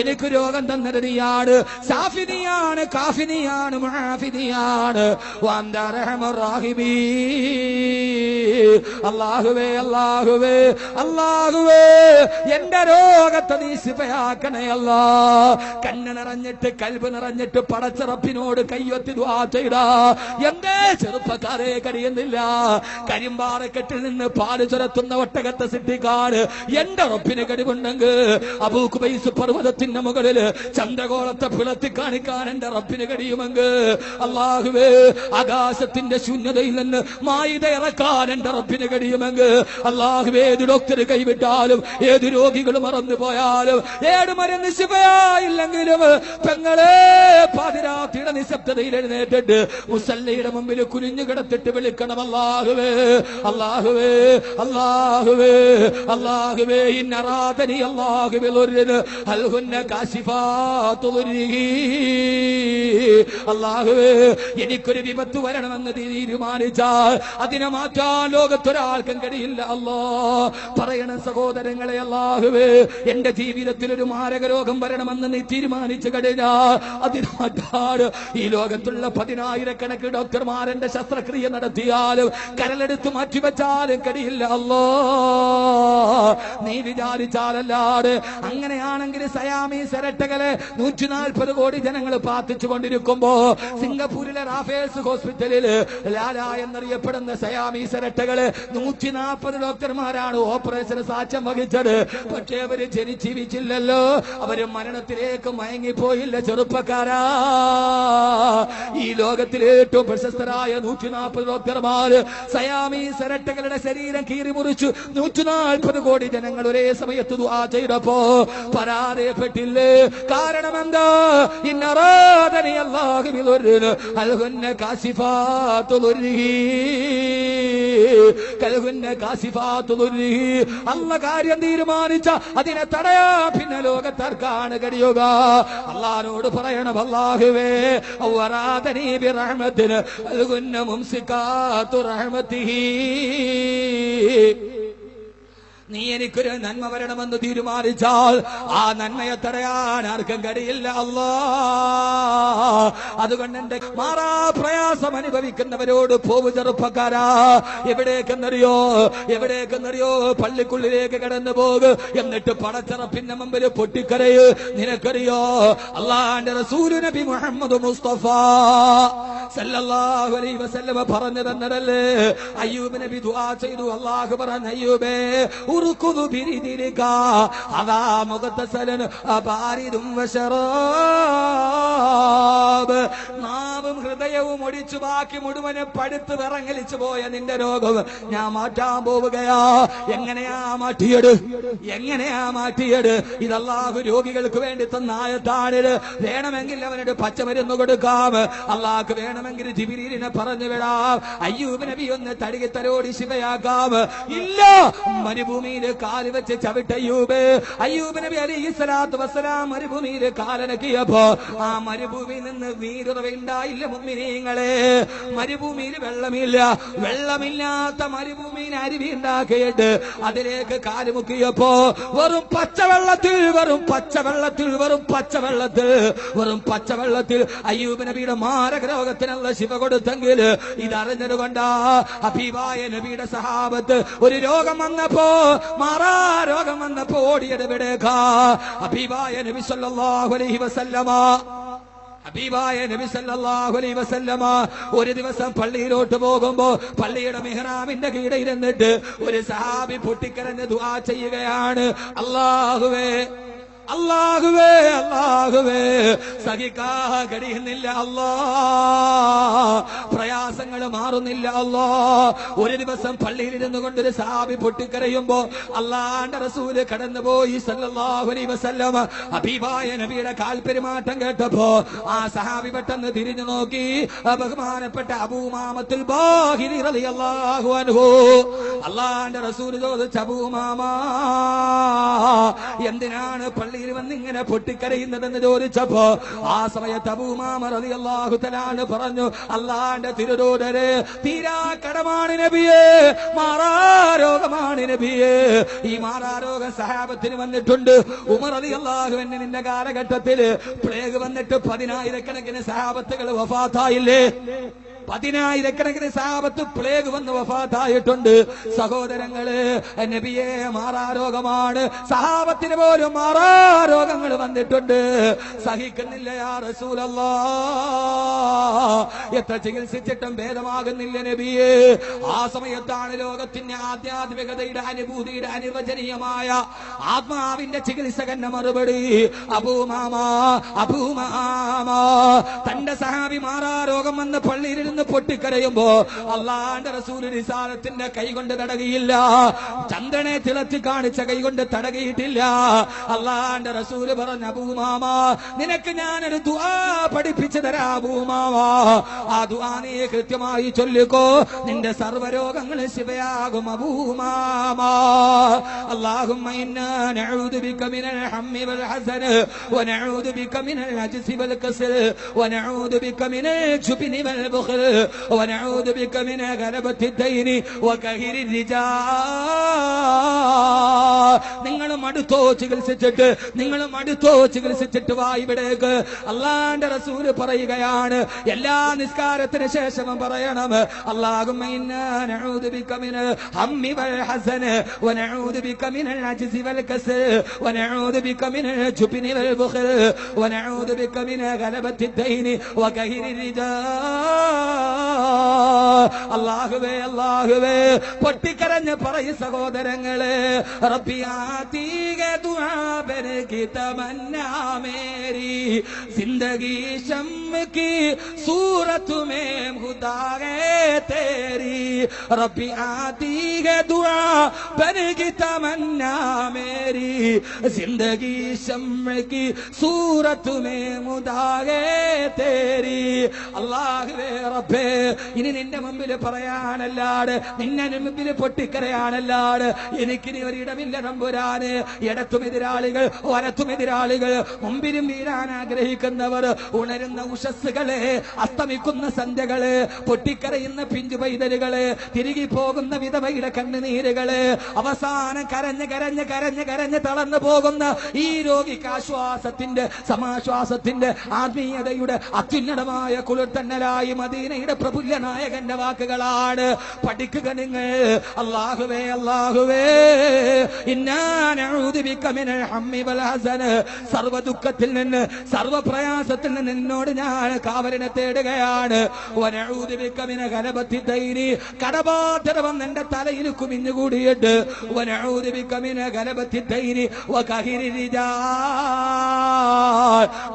എനിക്ക് രോഗം തന്നത് നീയാണ് സാഫിനിയാണ് കാഫിനിയാണ് മുഹാഫിനിയാണ്. അല്ലാഹുവേ അല്ലാഹുവേ അല്ലാഹുവേ. എന്റെ രോഗത്തെ നീ ശിപയാക്കണേ അല്ല. കണ്ണ് നിറഞ്ഞിട്ട് കൽബ് നിറഞ്ഞിട്ട് പടച്ചിറപ്പിനോട് കയ്യൊത്തി ചെയ്താ എന്തേ ചെറുപ്പക്കാരെ കഴിയുന്നില്ല കരിമ്പാറക്കെട്ടിൽ നിന്ന് പാൽ ചുരത്തുന്ന ഒട്ടകത്തെ സിദ്ധിക്കാട്. എന്റെ ഉറപ്പിന് കഴിവുണ്ടെങ്കിൽ അബൂക്കുബൈസ് പർവതത്തിന്റെ മുകളിൽ ചന്ദ്രകോളത്തെ പിളത്തി കാണിക്കാൻ എന്റെ റബ്ബിന് കഴിയുമെങ്കിൽ അള്ളാഹുവേ ആകാശത്തിന്റെ ശൂന്യതയിൽ നിന്ന് മായിത ഇറക്കാൻ എന്റെ റബ്ബിന് കഴിയുമെങ്കിൽ അള്ളാഹുവേ ഏത് ഡോക്ടർ കൈവിട്ടാലും ഏത് രോഗികൾ മറന്നു പോയാലും ഏട് മരുന്ന് ശിവയായില്ലെങ്കിലും പെങ്ങളെ പാതിരാത്രിയുടെ നിശബ്ദതയിൽ എഴുന്നേറ്റിട്ട് മുസല്ലയുടെ മുമ്പിൽ കുനിഞ്ഞു കിടത്തിട്ട് വിളിക്കണം അള്ളാഹുവേ അള്ളാഹുവേ അള്ളാഹുവേ അള്ളാഹുവേ ഇന്നറാതനി അള്ളാഹുവിൽ ഒരു അള്ളാഹുവേ എനിക്കൊരു വിപത്ത് വരണമെന്ന് തീരുമാനിച്ചാൽ അതിനെ മാറ്റാൻ ലോകത്തൊരാൾക്കും കഴിയില്ല. അല്ലോ പറയണ സഹോദരങ്ങളെ അള്ളാഹുവേ എന്റെ ജീവിതത്തിൽ ഒരു മാരക രോഗം വരണമെന്ന് നീ തീരുമാനിച്ചു കഴിഞ്ഞാൽ അതിന് മാറ്റാൻ ഈ ലോകത്തുള്ള പതിനായിരക്കണക്കിന് ഡോക്ടർമാർ ശസ്ത്രക്രിയ നടത്തിയാലും കരലെടുത്ത് മാറ്റിവെച്ചാലും കഴിയില്ല. അല്ലോ നീ വിചാരിച്ചാലല്ലാതെ അങ്ങനെയാണെങ്കിൽ സയാമി സെരട്ടകളെ നൂറ്റി നാൽപ്പത് കോടി ജനങ്ങൾ പ്രാർത്ഥിച്ചു കൊണ്ടിരിക്കുമ്പോ സിംഗപ്പൂരിലെ റാഫേൽസ് ഹോസ്പിറ്റലിൽ ലാല എന്നറിയപ്പെടുന്ന സയാമി സെരട്ടകൾ നൂറ്റി നാൽപ്പത് ഡോക്ടർമാരാണ് ഓപ്പറേഷന് സാക്ഷ്യം വഹിച്ചത്. പക്ഷേ അവർ ജനിച്ചിരിച്ചില്ലല്ലോ. അവർ മരണത്തിലേക്ക് മയങ്ങിപ്പോയില്ല ചെറുപ്പക്കാരാ. ഈ ലോകത്തിലെ ഏറ്റവും പ്രശസ്തരായ നൂറ്റി നാൽപ്പത് ഡോക്ടർമാര് സയാമി സെരട്ടകളുടെ ശരീരം കീറി മുറിച്ചു നൂറ്റി നാൽപ്പത് കോടി ജനങ്ങൾ ഒരേ സമയത്ത് ചെയ്തപ്പോ പരാജയപ്പെട്ടില്ലേ കാരണം എന്താ കാസിഫാത്തു ദുർരിഹി അല്ല കാര്യം തീരുമാനിച്ച അതിനെ തടയാ. പിന്നെ ലോകത്താർക്കാണ് കഴിയുക അള്ളഹാനോട് പറയണം അല്ലാഹുവേ ഔറാദനി ബിറഹ്മത്തിന് അൽഹുന്ന മുംസിക്കാത്തു റഹ്മത്തിഹി. നീ എനിക്കൊരു നന്മ വരണമെന്ന് തീരുമാനിച്ചാൽ ആ നന്മയെ തടയാൻ ആർക്കും കഴിയില്ല അല്ലാ. അതുകൊണ്ട് എന്റെ മാറാ പ്രയാസം അനുഭവിക്കുന്നവരോട് പോവു ചെറുപ്പക്കാരാ. എവിടേക്കെന്നറിയോ എവിടേക്കെന്നറിയോ പള്ളിക്കുള്ളിലേക്ക് കടന്നു പോക്. എന്നിട്ട് പടച്ചറപ്പിന്റെ മുമ്പിൽ പൊട്ടിക്കരയ്. നിനക്കറിയോ അള്ളാന്റെ റസൂലു നബി മുഹമ്മദ് മുസ്തഫ സല്ലല്ലാഹു അലൈഹി വസല്ലമ പറഞ്ഞു തന്നതല്ലേ അയ്യൂബ് നബി ദുആ ചെയ്തു. അല്ലാഹു പറഞ്ഞു അയ്യൂബേ ഉറുക്കുതു ബിരിദിരിക അതാ മുഖത്തസലൻ അപാരിതും വശറാബ്. നാവും ഹൃദയവും ഒടിച്ചു ബാക്കി മുഴുവനെ പടുത്ത് വിറങ്ങലിച്ചു പോയ നിന്റെ രോഗം ഞാൻ മാറ്റാൻ പോവുകയാ. എങ്ങനെയാ മാറ്റിയത് എങ്ങനെയാ മാറ്റിയത് ഇതല്ലാഹു രോഗികൾക്ക് വേണ്ടി തന്നായത്താണിത് വേണമെങ്കിൽ അവനോട് പച്ചമരുന്ന് കൊടുക്കാം. അള്ളാഹ് വേണമെങ്കിൽ ജിബിരീനെ പറഞ്ഞു വിടാം. അയ്യൂബ് നബി ഒന്ന് തടികത്തരോടി ശിവയാക്കാം ഇല്ല മരുഭൂമിയിൽ കാൽ വെച്ച് ചവിട്ട അയ്യൂബ്. അയ്യൂബ് നബി അലൈഹി സ്വലാത്തു വസ്സലാം മരുഭൂമിയിൽ കാലനക്കിയപ്പോ ആ മരുഭൂമിയിൽ നിന്ന് വീരുറവുണ്ടായില്ല മുമ്മിനീങ്ങളെ മരുഭൂമിയിൽ വെള്ളമില്ല. വെള്ളമില്ലാത്ത മരുഭൂമിയിൽ അരുവി ഉണ്ടാക്കിയിട്ട് അതിലേക്ക് കാലുമുക്കിയപ്പോ വെറും പച്ചവെള്ളത്തിൽ വെറും പച്ചവെള്ളത്തിൽ വെറും പച്ചവെള്ളത്തിൽ വെറും പച്ചവെള്ളത്തിൽ അയ്യൂബ് നബിയുടെ മാരക രോഗത്തിനുള്ള ശിവ കൊടുത്തെങ്കിൽ ഇതറിഞ്ഞത് കൊണ്ടാ അഭിവായ നബിയുടെ സഹാബത്ത് ഒരു രോഗം വന്നപ്പോ മാറാ രോഗം വന്നപ്പോ ഓടിയത് വിടേക്കാ. അഭിവായ നബി സല്ലല്ലാഹു അലൈഹി വസല്ലമ. ഹബീബായ നബി സല്ലല്ലാഹു അലൈഹി വസല്ലമ ഒരു ദിവസം പള്ളിയിലോട്ട് പോകുമ്പോ പള്ളിയുടെ മെഹ്റാമിന്റെ കീഴിൽ ഇരുന്നിട്ട് ഒരു സഹാബി പൊട്ടിക്കരഞ്ഞ് ദുആ ചെയ്യുകയാണ്. അല്ലാഹുവേ. അല്ലാഹുവേ അല്ലാഹുവേ സഹിക്കാ കഴിയുന്നില്ല അല്ലാ. പ്രയാസങ്ങൾ മാറുന്നില്ല അല്ലാ. ഒരു ദിവസം പള്ളിയിൽ ഇരുന്നു കൊണ്ട് ഒരു സാബി പൊട്ടിക്കരയുമ്പോ അള്ളാന്റെ റസൂൽ കടന്നുപോയി സല്ലല്ലാഹു അലൈഹി വസല്ലമ ഹബീബായ നബിയുടെ കാൽപെരുമാറ്റം കേട്ടപ്പോ ആ സഹാബി പെട്ടെന്ന് തിരിഞ്ഞു നോക്കി. ബഹുമാനപ്പെട്ട അബൂമാമത്തുൽ ബാഹിരി റളിയല്ലാഹു അൻഹു. അള്ളാന്റെ റസൂൽ ചോദിച്ച അബൂമാമ എന്തിനാണ് പള്ളിയിൽ വന്ന് ഇങ്ങനെ പൊട്ടിക്കരയുന്നതെന്ന് ചോദിച്ചപ്പോ ആ സമയത്ത് അബൂമാമ റളിയല്ലാഹു തആല പറഞ്ഞു അള്ളാന്റെ തിരുദൂതരെ തീരാ കടമാണ് നബിയേ മാറാരോഗമാണ് നബിയേ. ഈ മാറാരോഗം സഹാബത്തിന് വന്നിട്ടുണ്ട്. ഉമർ അലി അള്ളാഹു എന്നെ നിന്റെ കാലഘട്ടത്തിൽ പ്ലേഗ് വന്നിട്ട് പതിനായിരക്കണക്കിന് സഹാബത്തുകൾ വഫാത്തായില്ലേ? പതിനായിരക്കണക്കിന് സാപത്ത് പ്ലേഗ് വന്ന് വഫാത്തായിട്ടുണ്ട്. സഹോദരങ്ങൾ നബിയെ മാറാരോഗമാണ്. സഹാബത്തിന് പോലും മാറാരോഗങ്ങൾ വന്നിട്ടുണ്ട്. സഹിക്കുന്നില്ല യാ റസൂലല്ല. എത്ര ചികിത്സിച്ചിട്ടും ഭേദമാകുന്നില്ല നബിയെ. ആ സമയത്താണ് ലോകത്തിന്റെ ആധ്യാത്മികതയുടെ അനുഭൂതിയുടെ അനുവചനീയമായ ആത്മാവിന്റെ ചികിത്സകന്റെ മറുപടി. അബൂമാമ അബൂമാമ തന്റെ സഹാബി മാറാരോഗം വന്ന് പള്ളിയിൽ നിന്ന് പൊട്ടിക്കരയുമ്പോ അള്ളാന്റെ റസൂല് നിസാരത്തിന്റെ കൈ കൊണ്ട് തടകിയില്ല ചന്ദ്രനെ തിളത്തി കാണിച്ച കൈ കൊണ്ട് തടകിയിട്ടില്ല അള്ളാന്റെ റസൂല് പറഞ്ഞ അബൂമാമ നിനക്ക് ഞാനൊരു ദുആ പഠിപ്പിച്ചു തരാ അബൂമാമ ആ ദുആ നീ കൃത്യമായി ചൊല്ലിക്കോ നിന്റെ സർവ്വരോഗങ്ങളും ശിവയാകും അബൂമാമ اللهم إنا نعوذ بك من الهم والحزن ونعوذ بك من العجز والكسل ونعوذ بك من الجبن والبخل ونعوذ بك من غلبة الدين وكهر الرجال അടുത്തോ ചികിത്സിച്ചിട്ട് നിങ്ങളും അടുത്തോ ചികിത്സിച്ചിട്ട് വാ ഇവിടേക്ക്. അള്ളാന്റെ റസൂൽ പറയുകയാണ് എല്ലാ നിസ്കാരത്തിന് ശേഷം പറയണം അള്ളാഹും അള്ളാഹുവേ അള്ളാഹുവേ പൊട്ടിക്കരഞ്ഞ് പറയും സഹോദരങ്ങളെ റബ്ബിയാ തീ റബ്ബിയാതീക ദുആ ബനകി തമന്നാ മേരി जिंदगी शम की सूरत में खुदा है तेरी रब्बी आती है दुआ बन की तमन्ना मेरी जिंदगी शम की सूरत में खुदा है तेरी അള്ളാഹുവേ റബ്ബേ ഇനി നിന്റെ മുമ്പിൽ പറയാനല്ലാട് നിന്നെ മുമ്പിൽ പൊട്ടിക്കരയാനല്ലാട് എനിക്കിനി ഒരിടമില്ല തമ്പുരാന് ഇടത്തും എതിരാളികൾ വരത്തും എതിരാളികൾ മുമ്പിലും വീരാൻ ആഗ്രഹിക്കുന്നവർ ഉണരുന്ന ഉഷസ്സുകളെ അസ്തമിക്കുന്ന സന്ധ്യകളെ പൊട്ടിക്കരയുന്ന പിഞ്ചു പൈതലുകളെ തിരികെ പോകുന്ന വിധവയുടെ കണ്ണുനീരുകൾ അവസാനം കരഞ്ഞ് കരഞ്ഞ് കരഞ്ഞ് കരഞ്ഞ് തളർന്നു പോകുന്ന ഈ രോഗിക്ക് ആശ്വാസത്തിന്റെ സമാശ്വാസത്തിന്റെ ആത്മീയതയുടെ അത്യുന്നതമായ കുളിർത്തന്നലായി മദീനയുടെ പ്രഫുല്ല നായകന്റെ വാക്കുകളാണ് പഠിക്കുക നിങ്ങൾ. അള്ളാഹുവേ അള്ളാഹുവേ ഇന്നാനൂതിമിക്കമിനൽ സർവ ദുഃഖത്തിൽ നിന്ന് സർവ പ്രയാസത്തിൽ നിന്ന് നിന്നോട് ഞാൻ കാവലിനെ തേടുകയാണ്. വന്ന് എന്റെ തലയിൽ കുമിഞ്ഞുകൂടിയിട്ട്.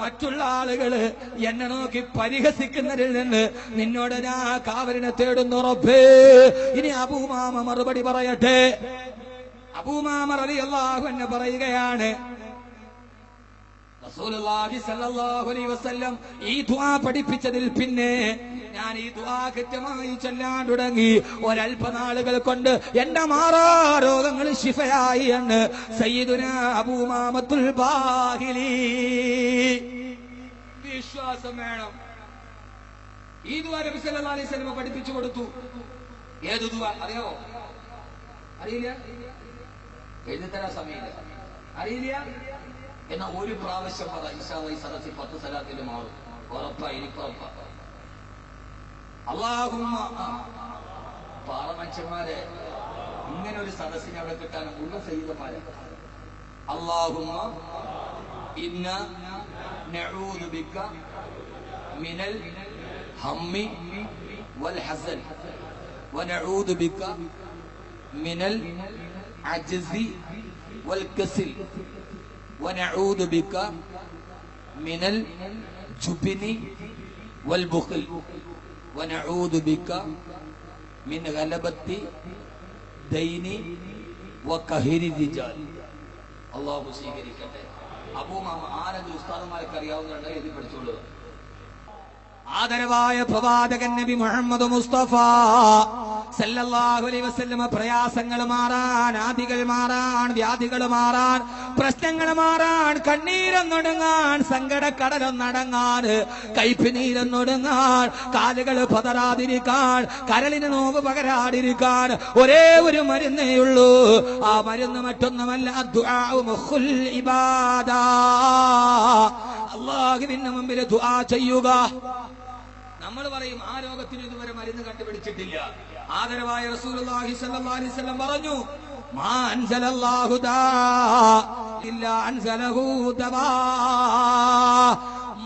മറ്റുള്ള ആളുകൾ എന്നെ നോക്കി പരിഹസിക്കുന്നതിൽ നിന്ന് നിന്നോട് ഞാൻ കാവലിനെ തേടുന്നുറപ്പ് ഇനി അബൂമാമ മറുപടി പറയട്ടെ. അബൂമാമ റളിയല്ലാഹു അൻഹു പറയുകയാണ് റസൂലുള്ളാഹി സ്വല്ലല്ലാഹു അലൈഹി വസല്ലം ഈ ദുആ പഠിപ്പിച്ചതിൽ പിന്നെ ഞാൻ ഈ ദുആ കൃത്യമായി ചൊല്ലാൻ തുടങ്ങി. ഒരൽപനാളുകൾ കൊണ്ട് എന്റെ മാറാ രോഗങ്ങൾ ശിഫയായി എന്ന് സയ്യിദുന അബൂമാമത്തുൽ ബാഹിലി. വിശ്വാസം വേണം. ഈ ദുആ നബി സല്ലല്ലാഹു അലൈഹി വസല്ലം പഠിപ്പിച്ചു കൊടുത്തു. ഏത് ദുആ? അറിയോ അറിയില്ല? എഴുതിത്തരാൻ സമയമില്ല. അറിയില്ല? എന്ന ഒരു പ്രാവശ്യം പറ ഇഷാവൈ സദസ്സിൽ പത്ത് സ്ഥലത്തിൽ മാറും. ഉറപ്പായിരിക്കും ഉറപ്പാ അള്ളാഹുമ്മ പാറ മനുഷ്യന്മാരെ ഇങ്ങനെ ഒരു സദസ്സിനെ അവിടെ കിട്ടാൻ ഉള്ള സൈതമാരെ അള്ളാഹുമ്മ ഇന്ന നഊദുബിക മിനൽ ഹമ്മി വൽ ഹസൻ. വനഊദുബിക മിനൽ العجز والكسل ونعوذ بك من الجبن والبخل ونعوذ بك من غلبة دين وقهر الرجال അള്ളാഹു സ്വീകരിക്കട്ടെ അബൂമാമ ആരെങ്കിലും ഉസ്താദന്മാർക്ക് അറിയാവുന്നുണ്ട് എഴുതി പഠിച്ചോളൂ ആദരവായ പ്രവാചകൻ നബി മുഹമ്മദ് മുസ്തഫ വസല്ലമ പ്രയാസങ്ങൾ മാറാൻ ആദികൾ മാറാൻ വ്യാധികൾ മാറാൻ പ്രശ്നങ്ങൾ മാറാൻ കണ്ണീരൊന്നൊടുങ്ങാൻ സങ്കടക്കടലൊന്നടങ്ങാൻ കയ്പ് നീരൊന്നൊടുങ്ങാൻ കാലുകൾ പതറാതിരിക്കാൻ കരളിന് നോവ് പകരാതിരിക്കാൻ ഒരേ ഒരു മരുന്നേ ഉള്ളൂ. ആ മരുന്ന് മറ്റൊന്നുമല്ല അള്ളാഹുവിന്റെ മുമ്പിൽ ദുആ ചെയ്യുക. നമ്മൾ പറയും ആ രോഗത്തിന് ഇതുവരെ മരുന്ന് കണ്ടുപിടിച്ചിട്ടില്ല. ആദരവായ റസൂലുള്ളാഹി സ്വല്ലല്ലാഹു അലൈഹി വസല്ലം പറഞ്ഞു മാ അൻസലല്ലാഹു ദാ ഇല്ലാ അൻസലഹു ദവാ.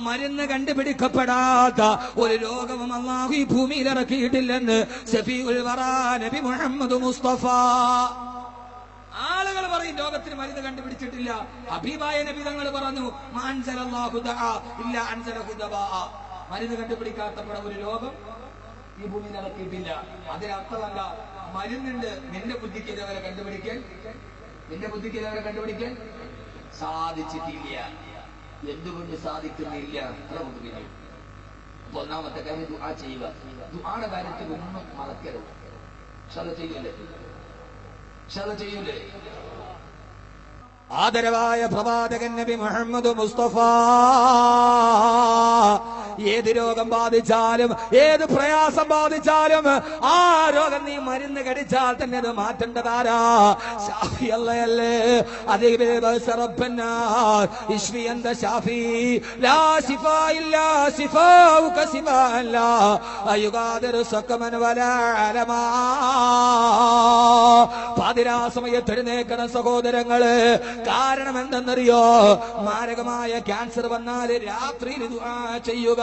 മരുന്ന് കണ്ടുപിടിക്കപ്പെടാത്ത ഒരു രോഗവും അള്ളാഹു ഈ ഭൂമിയിൽ ഇറക്കിയിട്ടില്ലെന്ന് ഷഫീഉൽ വറാ നബി മുഹമ്മദ് മുസ്തഫ. ആളുകൾ പറയും ലോകത്തിന് മരുന്ന് കണ്ടുപിടിച്ചിട്ടില്ല. അഭിപായ നബി തങ്ങൾ പറഞ്ഞു മാ അൻസലല്ലാഹു ദാ ഇല്ലാ അൻസലഹു ദവാ. മരുന്ന് കണ്ടുപിടിക്കാത്തപ്പെട ഒരു രോഗം ഈ ഭൂമി നടത്തിയിട്ടില്ല അതിനർത്ഥമല്ല മരുന്നുണ്ട്. നിന്റെ ബുദ്ധിക്ക് ഇതേവരെ കണ്ടുപിടിക്കാൻ? നിന്റെ ബുദ്ധിക്ക് ഇതേവരെ കണ്ടുപിടിക്കാൻ? സാധിച്ചിട്ടില്ല. എന്തുകൊണ്ട് സാധിക്കുന്നില്ല? അത്ര നമുക്ക് പിന്നെ ഒന്നാമത്തെ കാര്യം ദുആ ചെയ്യുക. ദുആടെ കാര്യത്തിൽ ഒന്നും മറക്കരുത്. ശ്രദ്ധ ചെയ്യില്ലേ ശ്രദ്ധ ചെയ്യൂലേ? ആദരവായ പ്രവാചകൻ നബി മുഹമ്മദ് മുസ്തഫ ഏത് രോഗം ബാധിച്ചാലും ഏത് പ്രയാസം ബാധിച്ചാലും ആ രോഗം നീ മരുന്ന് കടിച്ചാൽ തന്നെ അത് മാറ്റേണ്ടതാരാ? ഷാഫി അല്ലയല്ലേ അതേ ഇഷ്മി എന്ത ഷാഫി? ലാ ശിഫ ഇല്ല ശിഫാവുക ശിഫ അല്ല. അയുഗാദരു സക്കമൻ വലാലമാ പാതിരാ സമയത്ത് എഴുന്നേക്കണ സഹോദരങ്ങൾ കാരണം എന്തെന്നറിയോ മാരകമായ ക്യാൻസർ വന്നാൽ രാത്രിയിൽ ചെയ്യുക.